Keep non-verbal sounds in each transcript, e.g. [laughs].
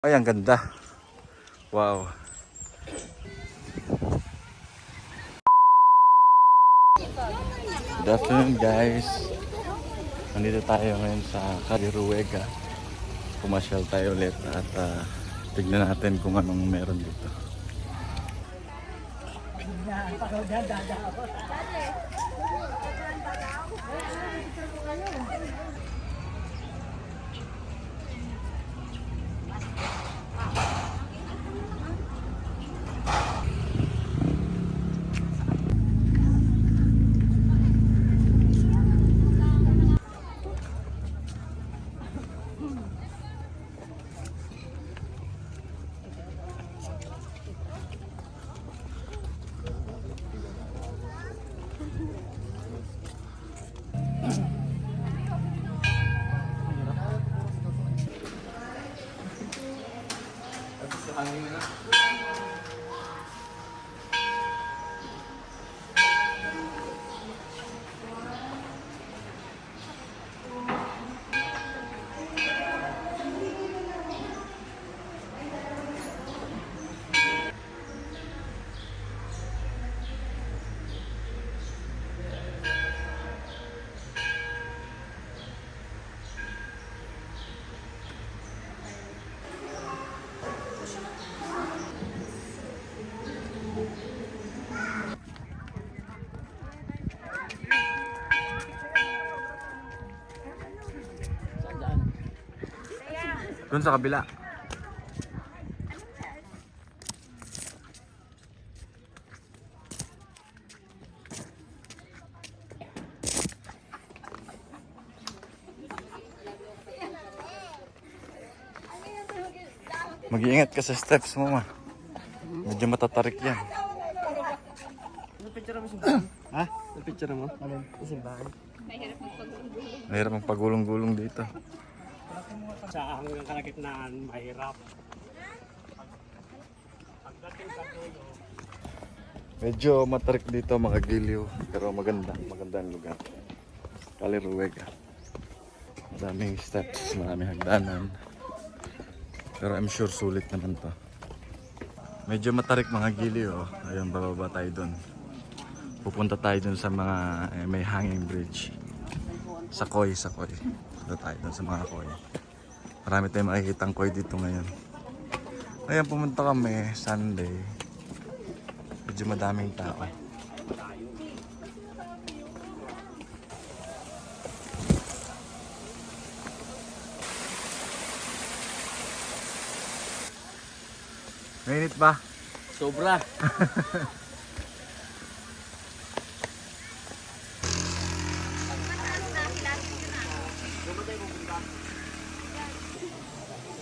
Ay, ang ganda. Wow. Good guys. Nandito tayo ngayon sa Caliruega. Pumasyal tayo ulit at ah, tignan natin kung anong meron dito. Doon sa kabila. Mag-iingat ka sa steps mo, ma. Medyo matatarik yan. Picture mo simbahan? Ha? Picture mo? Alin? Simbahan. Mahirap ang pagulong-gulong dito. Sa hanggang kalagitnaan, mahirap. Pagdating sa dulo, Medyo matarik dito mga giliw. Pero maganda. Maganda ang lugar. Kaliruwega. Madaming steps, maraming hagdanan. Pero I'm sure sulit naman to. Medyo matarik mga giliw. Oh. Ayun, bababa tayo doon. Pupunta tayo doon sa mga eh, may hanging bridge. Sa Koy, sa Koy. Punta tayo doon sa mga Koy. Marami tayong makikita ang Koy dito ngayon. Ngayon pumunta kami Sunday. Medyo madaming tao. Mainit ba? sobra. [laughs]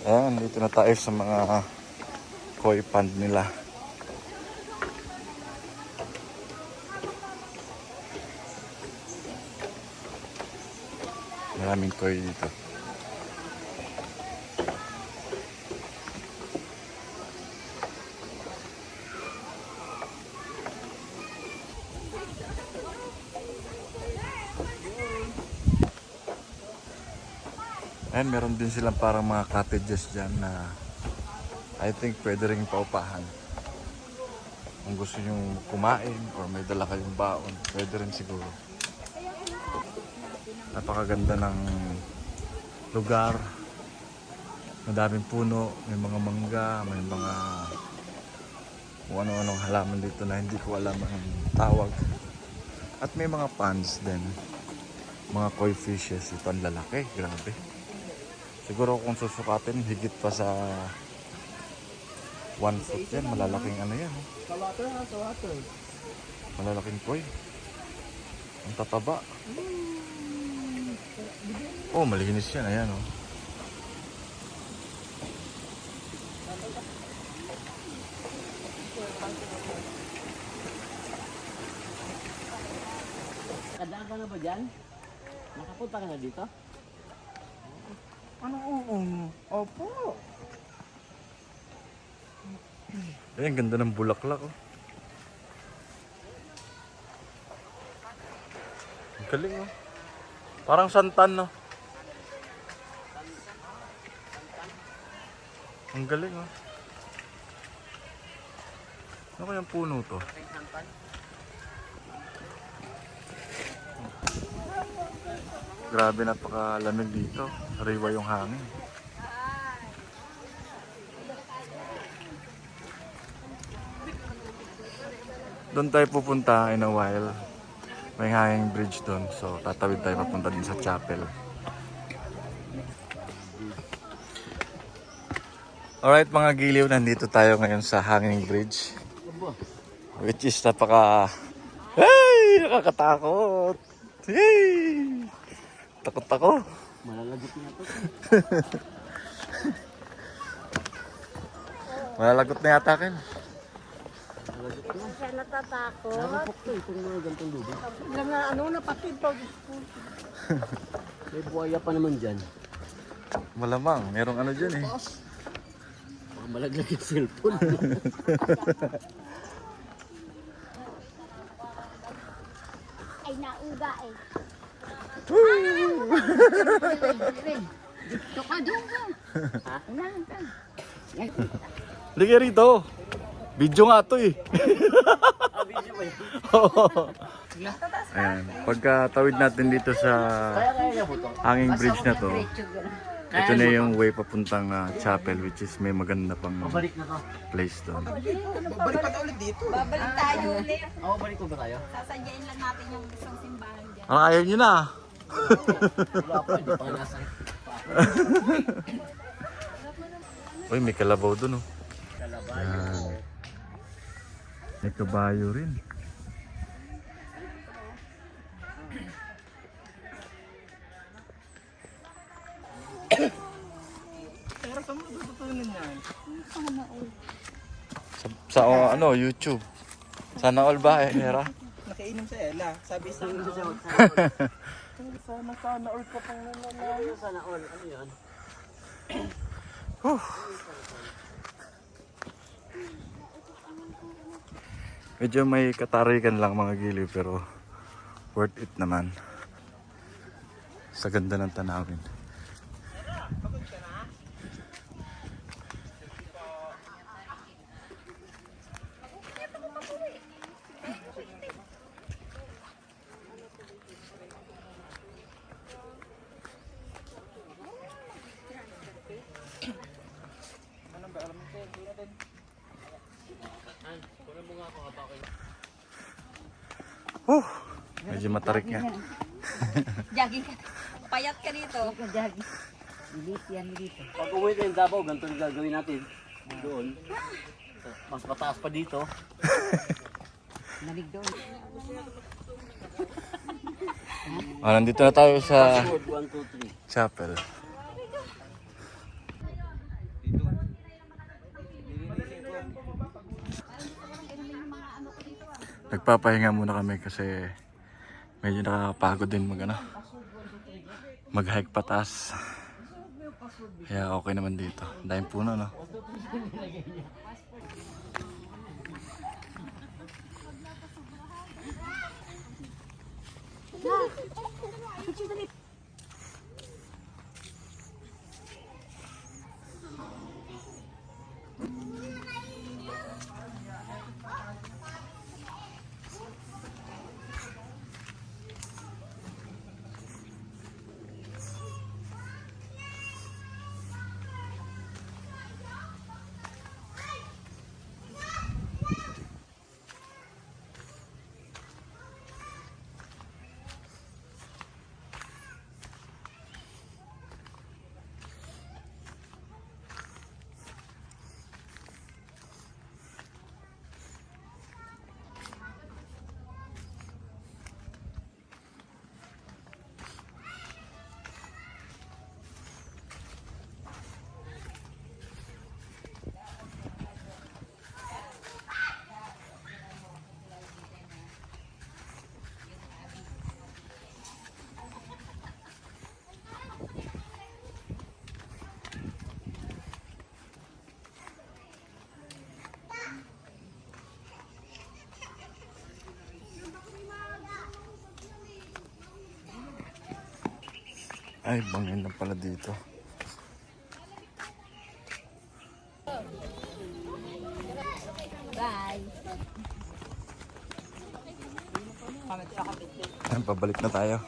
Ayan, dito na tayo sa mga koi pond nila. Maraming koi dito. Ayan, meron din silang parang mga cottages dyan na I think pwede rin paupahan. Kung gusto nyo kumain or may dala kayong baon, pwede rin siguro. Napakaganda ng lugar. Madaming puno, may mga mangga, may mga kung ano-anong halaman dito na hindi ko alam ang tawag. At may mga ponds din. Mga koi fishes. Ito ang lalaki. Grabe. Siguro kung susukatin, higit pa sa one foot yan. Malalaking ano yan. oh. Sa water ha, sa water. Malalaking koi. Ang tataba. Oh, malinis yan. Ayan oh. Kadaan ka na ba dyan? Nakapunta ka na dito? Ano oo? Opo. Ayan, ganda ng bulaklak oh. Ang galing oh. Parang santan no. Ang Ang galing oh. Ano kayang puno to? Grabe napakalamig dito. Sariwa yung hangin. Doon tayo pupunta in a while. May hanging bridge doon. So tatawid tayo papunta din sa chapel. Alright mga giliw, nandito tayo ngayon sa hanging bridge. Which is napaka... Hey! Nakakatakot! Hey! Takot ako. Malalagot na to. [laughs] Malalagot na yata akin. Malalagot na. Siya natatakot. Nakapok to itong mga gantong lubi. Alam na ano, napatid pa. [laughs] May buhaya pa naman dyan. Malamang, merong ano dyan eh. Baka malaglag yung cellphone. [laughs] Ay, nauga eh. Dito ka doon ka. Ha? Unahan ka. Liga rito. Video nga to eh. [laughs] ah, yun? Ayan, pagka tawid natin dito sa hanging bridge na to, ito na yung way papuntang ah, chapel which is may maganda pang Pabalik na to. place doon. Babalik tayo ulit. Ako, balik ko ba tayo? Sasadyain lang natin yung isang simbahan dyan. Ang ayaw nyo na. Wala pa, hindi pa nga nasa. Uy, may kalabaw doon oh. Kalabayo. Yan. May kabayo rin. Pero saan mo tututunan yan? Sa, sa oh, ano, YouTube. Sana all ba eh, Hera? Nakainom sa Ella. Sabi sa siya? [laughs] sana sana all ka pang nananayo. Sana all. Ano yan? Medyo may katarikan lang mga giliw pero worth it naman. Sa ganda ng tanawin. Huh, medyo matarik nga. Jogging ka. Payat ka dito. Pag uwi tayong Davao, ganito yung gagawin natin. Doon. Mas mataas pa dito. [laughs] Ah, nandito na tayo sa chapel. Nagpapahinga muna kami kasi medyo nakakapagod din mag ano, mag-hike pataas. Kaya okay naman dito. Dahil puno no. Ay, bangin na pala dito. Bye. Ayan, pabalik na tayo.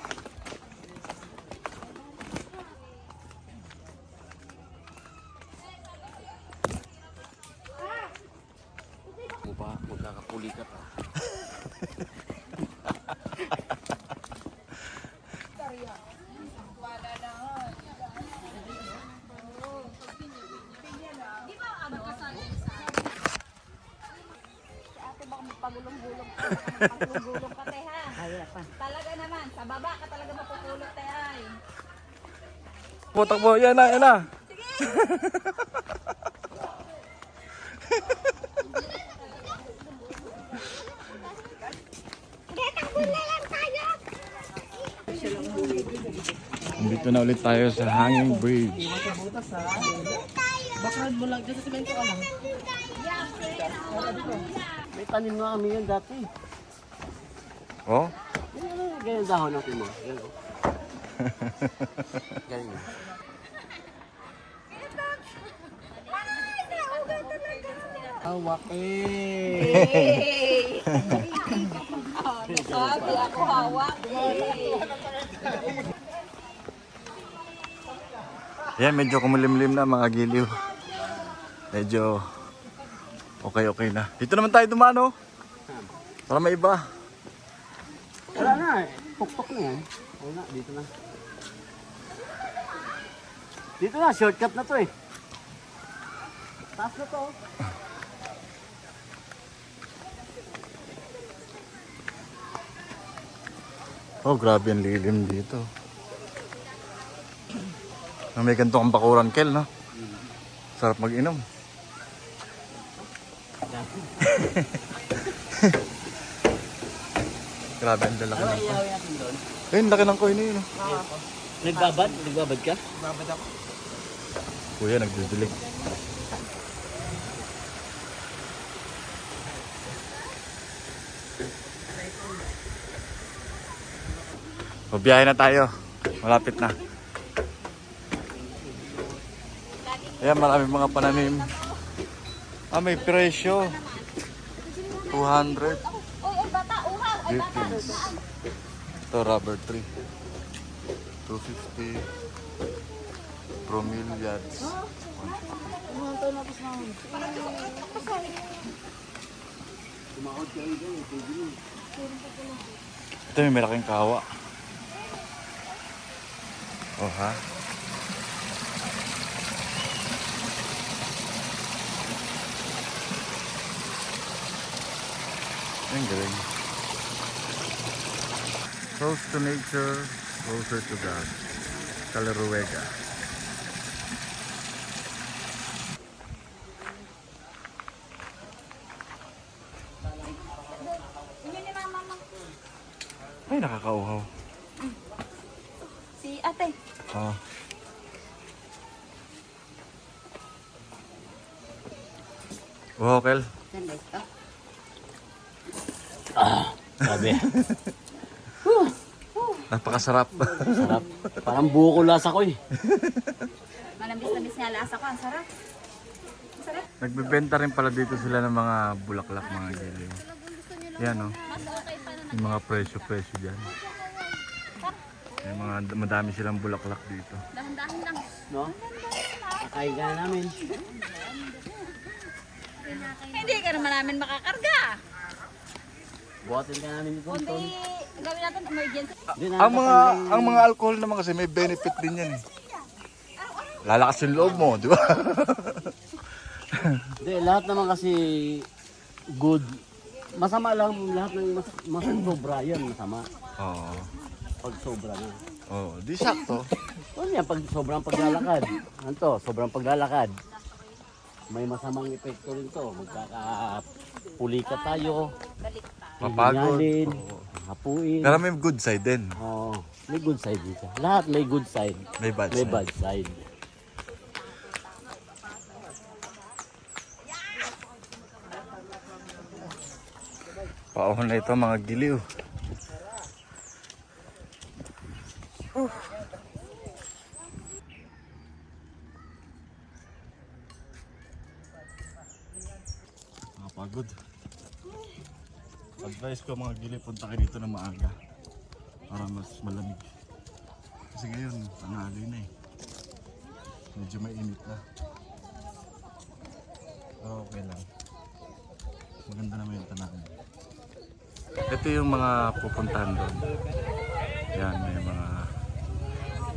Baka magpagulong-gulong ka. Magpagulong ka, te, ha? Talaga naman, sa baba ka talaga mapupulot, te, ay. Po, takbo. Yan na, yan na. Dito na ulit tayo sa Hanging Bridge. May tanim na kami yan dati. Oh? Eh, ganyan dahon natin mo. Ganyan. oh. [laughs] Ganyan. Hawak eh. Nasabi ako hawak. Hey! Yan, medyo kumulimlim na mga giliw. Medyo okay-okay na. Dito naman tayo dumano. Para may iba. Wala na eh. Pukpok na yan. Wala na, dito na. Dito na, shortcut na to eh. Taas na to. oh. Oh, grabe ang lilim dito. Ah, May ganito kang bakuran, Kel, no? Sarap mag-inom. [laughs] grabe ang lalaki ng Iyaw natin doon. Ayun, laki ng coin na yun. oh. Nagbabad? Nagbabad ka? Kuya, nagdidilig. Mabiyahe na tayo. Malapit na. Ayan, maraming mga pananim. Ah, may presyo. 200. Uy, ay bata, uhaw! Ay bata! Ito, rubber tree. 250. Bromeliads. Ito may malaking kawa. Oh ha? Ang galing. Close to nature, closer to God. Calaruega. Ay, nakakauhaw. Si ate. Ah. Wow, Kel. Ganda ito. Sabi. Napakasarap. Sarap. Parang buko lasa ko eh. Manamis-namis nga lasa ko. Ang sarap. Ang sarap. Nagbebenta rin pala dito sila ng mga bulaklak, mga giliw. Yan, oh. Mas okay pa na Yung mga presyo-presyo dyan. May mga madami silang bulaklak dito. dahan-dahan lang. No? Kakain ka na namin. Hindi ka naman namin makakarga. Buhatin ka namin ito. Kundi gawin natin emergency. Na Ang mga ang mga alcohol naman kasi may benefit din yan eh. Lalakas yung loob mo, di ba? [laughs] Hindi, lahat naman kasi good. Masama lang lahat ng mas, mas sobra yan, masama. Oo. Pag sobra na. Oo, di sakto. Ano yan, pag sobrang paglalakad. Ano to, sobrang paglalakad. May masamang epekto rin to. Magkakapuli ka tayo. Mapagod. Hihingalin, hapuin. Pero may good side din. Oo, may good side dito. Lahat may good side. May bad May side. bad side. Paahon na ito mga giliw. Advice ko mga gili, punta kayo dito na maaga. Para mas malamig. Kasi ngayon, tanghali na eh. Medyo mainit na. Okay lang. Maganda naman yung tanawin. Ito yung mga pupuntahan doon. Yan, may mga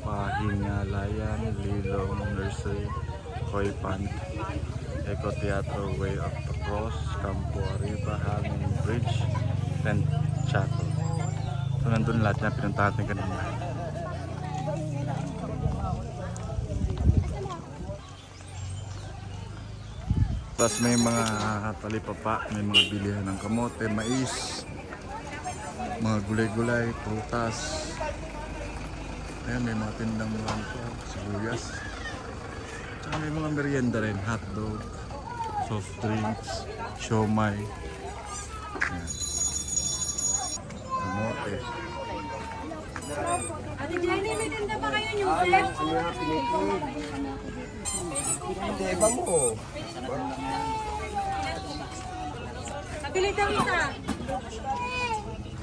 Pahingalayan, Lilong, Nursery, Koi Pond, Eco Teatro, Way of the Cross, Campo Arriba, Hanging Bridge, and Chato. So nandun lahat na pinuntahan natin kanina. Tapos may mga talipapa, may mga bilihan ng kamote, mais, mga gulay-gulay, prutas. Ayan, may mga tindang langko, sibuyas. Tsaka may mga merienda rin, hotdog, soft drinks, siomay. Ayan. Kamote. Ate Jenny, may tinda ba kayo yung chef? Pabili daw isa.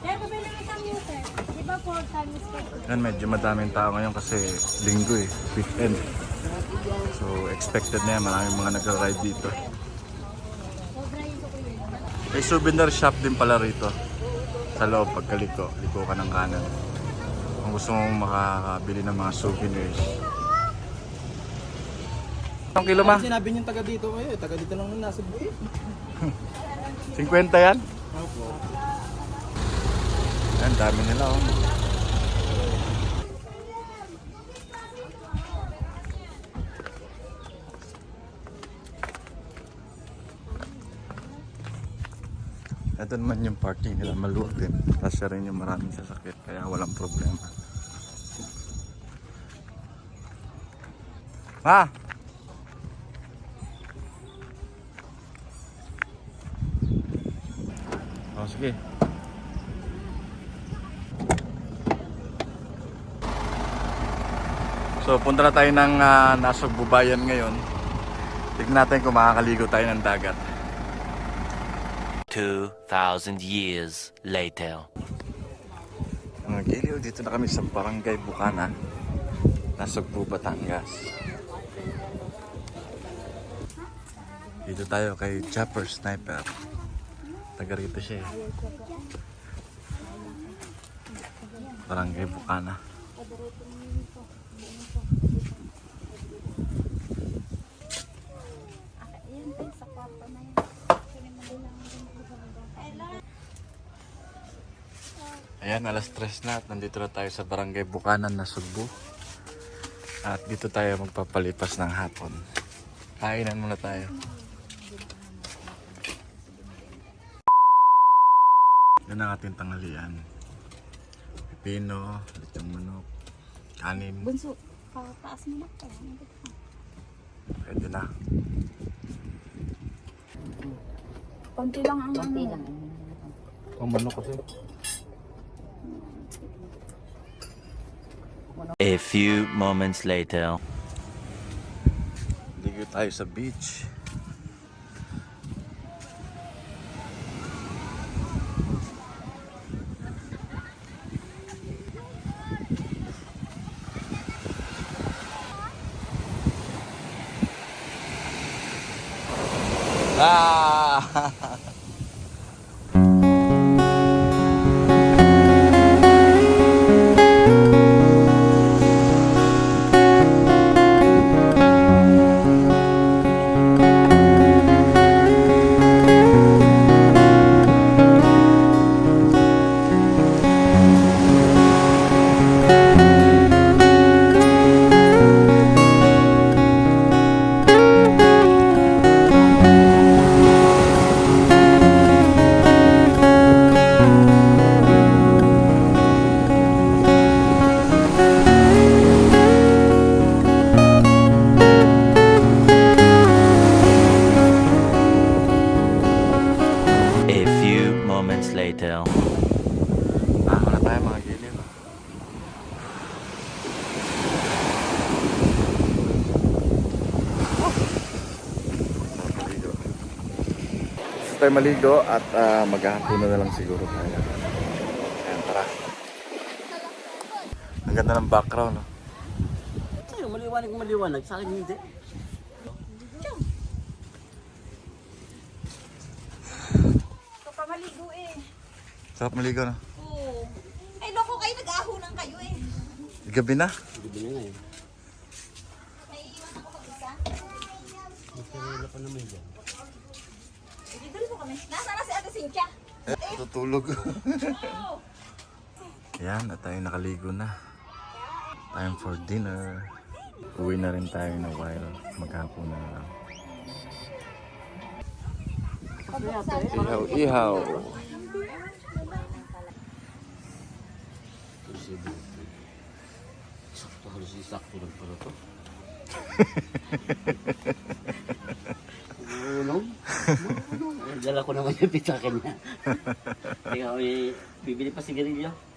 Kaya pabili ng isang user. Di ba four times ka? Yan, medyo madaming tao ngayon kasi linggo eh, weekend. So expected na yan, maraming mga nagra-ride dito. May souvenir shop din pala rito. Sa loob, pagkaliko, liko ka ng kanan. Kung gusto mong makakabili ng mga souvenirs. Ang kilo ma? Sinabi niyo taga dito kayo, taga dito lang nasa buhay. [laughs] 50 yan? Opo. Yan, dami nila oh. Ito naman yung parking nila, maluwag din. Kasi rin yung maraming sasakit, kaya walang problema. Ma! Oh, sige. So punta na tayo ng uh, Nasog Bubayan ngayon. Tignan natin kung makakaligo tayo ng dagat. 2,000 years later. Mga giliw, dito na kami sa Barangay Bukana. Nasugbu, Batangas. Dito tayo kay Chopper Sniper. Taga rito siya eh. Barangay Bukana. Ayan tayo sa kwarto na yan. Ayan, alas tres na at nandito na tayo sa Barangay Bukanan na Sugbo. At dito tayo magpapalipas ng hapon. Kainan muna tayo. Yan ang ating tanghalian. Pipino, lechong manok, kanin, Bunso, pataas mo na pwede na. Konti lang ang Konti lang. Ang manok kasi. A few moments later. Ligo tayo sa beach. Moments later. Ah, wala tayo mga giliw. tayo maligo at uh, maghahapunan na lang siguro tayo. Ayan, tara. Ang ganda ng background, no? Maliwanag maliwanag. Sa akin hindi. Ito pa maligo eh. Sarap maligo, no? Oo. Ay, loko kayo, nag-aahunan kayo eh. Gabi na. Gabi na ngayon. May iwan ako mag-isa. Masarila pa naman dyan. Hindi dali mo kami. Nasaan na si Ate Cynthia? Eh, tutulog. [laughs] Yan, at tayo nakaligo na. Time for dinner. Uwi na rin tayo na while maghapon na lang. Ihaw, ihaw. Sakto halos isakto lang pala to. [laughs] Marunong. Dala ko naman yung pizza kanya. Hindi ako eh, bibili pa sigarilyo.